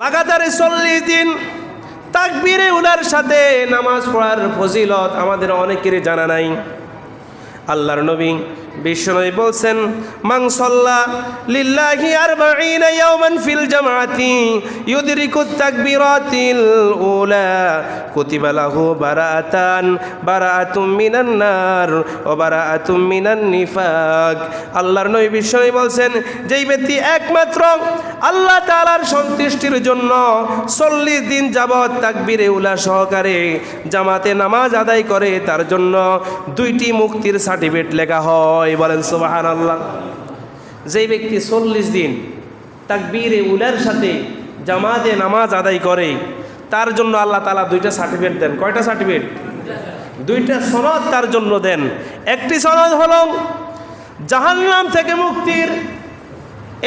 লাগাতারে চল্লিশ দিন তাকবিরে উলার সাথে নামাজ পড়ার ফজিলত আমাদের অনেকেরই জানা নাই। আল্লাহর নবী বিশ্বনবী বলছেন, মান সাল্লা লিল্লাহি আরবাঈনা ইয়াওমান ফিল জামাআতি ইউদরিকু তাকবীরাতিল উলা কুতিবা লাহু বারাআতান মিনান নার ওয়া বারাআতুম মিনান নিফাক। আল্লাহর নবী বিশ্বনবী বলছেন, যেই ব্যক্তি একমাত্র আল্লাহ তাআলার সন্তুষ্টির জন্য চল্লিশ দিন যাবৎ তাকবীরে উলা সহকারে জামাতে নামাজ আদায় করে, তার জন্য দুইটি মুক্তির সার্টিফিকেট লেখা হয়, বলেন সুবাহান আল্লাহ যেই ব্যক্তি চল্লিশ দিন তাকবীরে উলার সাথে জামাতে নামাজ আদায় করে, তার জন্য আল্লাহ তালা দুইটা সার্টিফিকেট দেন। কয়টা সার্টিফিকেট? দুইটা সনদ তার জন্য দেন। একটি সনদ হল জাহান্নাম থেকে মুক্তির।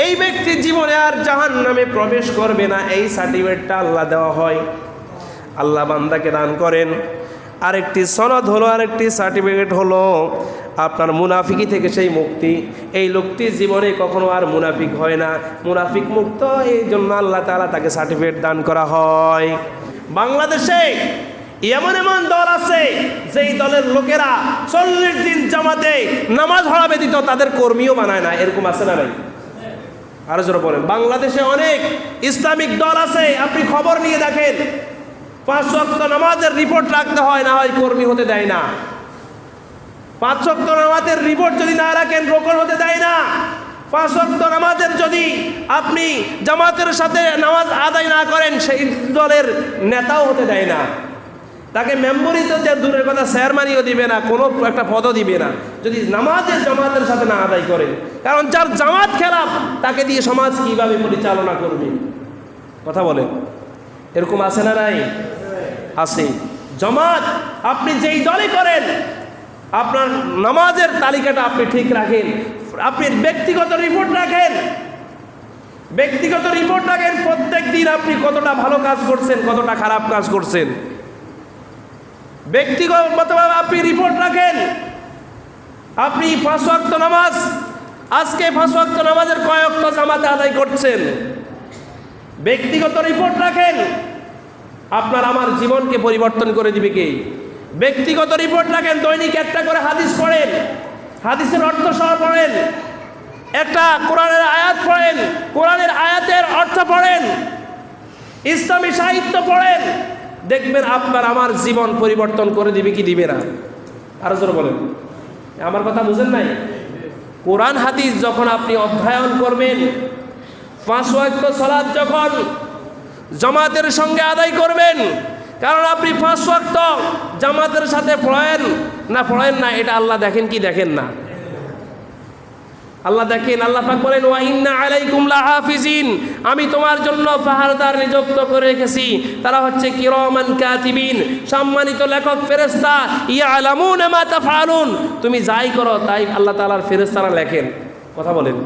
এই ব্যক্তির জীবনে আর জাহান নামে প্রবেশ করবে না, এই সার্টিফিকেটটা আল্লাহ দেওয়া হয়। আল্লাহ বান্দাকে দান করেন। আরেকটি সনদ হলো, আরেকটি সার্টিফিকেট হলো আপনার মুনাফিকি থেকে সেই মুক্তি। এই লোকটি জীবনে কখনো আর মুনাফিক হয় না। মুনাফিক মুক্ত, এই জন্য আল্লাহ তালা তাকে সার্টিফিকেট দান করা হয়। বাংলাদেশে এমন এমন দল আছে, যেই দলের লোকেরা চল্লিশ দিন জামাতে নামাজ হড়া ব্যতীত তাদের কর্মীও বানায় না। এরকম আছে না নাই? আরও জোরে বলেন। বাংলাদেশে অনেক ইসলামিক দল আছে, আপনি খবর নিয়ে দেখেন, পাঁচ ওয়াক্ত নামাজের রিপোর্ট রাখতে হয়, না হয় কর্মী হতে দেয় না। পাঁচ ওয়াক্ত নামাজের রিপোর্ট যদি না রাখেন, রোকন হতে দেয় না। পাঁচ ওয়াক্ত নামাজের যদি আপনি জামাতের সাথে নামাজ আদায় না করেন, সেই দলের নেতাও হতে দেয় না। তাকে মেম্বরই তো যে দূরের কথা চেয়ারম্যানইও দিবে না, কোনো একটা পদও দিবে না। যদি নামাজের জামাতের সাথে না আদায় করে কারণ যার জামাত খেলাফ, তাকে দিয়ে সমাজ কীভাবে পরিচালনা করবে? কথা বলেন। এরকম আছে না নাই? আছে। জমাত আপনি যেই দলে করেন আপনার নামাজের তালিকাটা আপনি ঠিক রাখেন। আপনি ব্যক্তিগত রিপোর্ট রাখেন। ব্যক্তিগত রিপোর্ট রাখেন, প্রত্যেক দিন আপনি কতটা ভালো কাজ করছেন, কতটা খারাপ কাজ করছেন। ব্যক্তিগতভাবে আপনি রিপোর্ট রাখেন। আপনি পাঁচ নামাজ, আজকে পাঁচ নামাজের কয়েকটা জামাতে আদায় করছেন? ব্যক্তিগত রিপোর্ট রাখেন। আপনার আমার জীবনকে পরিবর্তন করে দিবে কে? ব্যক্তিগত রিপোর্ট রাখেন, দৈনিক একটা করে হাদিস পড়েন। হাদিসের অর্থ সহ পড়েন। একটা কোরআনের আয়াত পড়েন, কোরআনের আয়াতের অর্থ পড়েন। ইসলামী সাহিত্য পড়েন। দেখবেন আপনার আমার জীবন পরিবর্তন করে দিবে কি দিবে না? আরও জোর বলেন। আমার কথা বুঝেন নাই? কোরআন, হাদিস যখন আপনি অধ্যয়ন করবেন, পাঁচ ওয়াক্ত সলাদ যখন জমাতের সঙ্গে আদায় করবেন কারণ আপনি পাঁচ ওয়াক্ত জামাতের সাথে পড়েন না পড়েন না, এটা আল্লাহ দেখেন কি দেখেন না। আল্লাহ দেখেন, আল্লাহ পাক বলেন, ওয়া ইন্না আলাইকুম লাহাফিজিন। আমি তোমার জন্য পাহাড়দার নিযুক্ত করে রেখেছি। তারা হচ্ছে কিরমান কাতিবিন, সম্মানিত লেখক, ফেরেশতা। ইয়ালামুন মা তাফআলুন। তুমি যাই করো, তাই আল্লাহ তাআলার ফেরেশতারা লেখেন। কথা বলেন।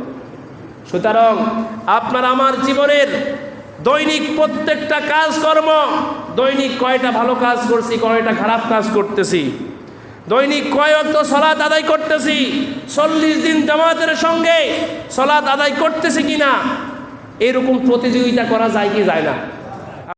সুতরাং আপনার, আমার জীবনের দৈনিক প্রত্যেকটা কাজকর্ম দৈনিক কয়টা ভালো কাজ করছি, কয়টা খারাপ কাজ করতেছি। দৈনিক কয় অক্ত সলাৎ আদায় করতেছি, চল্লিশ দিন জামাতের সঙ্গে সলাৎ আদায় করতেছি কিনা, এরকম প্রতিযোগিতা করা যায় কি যায় না।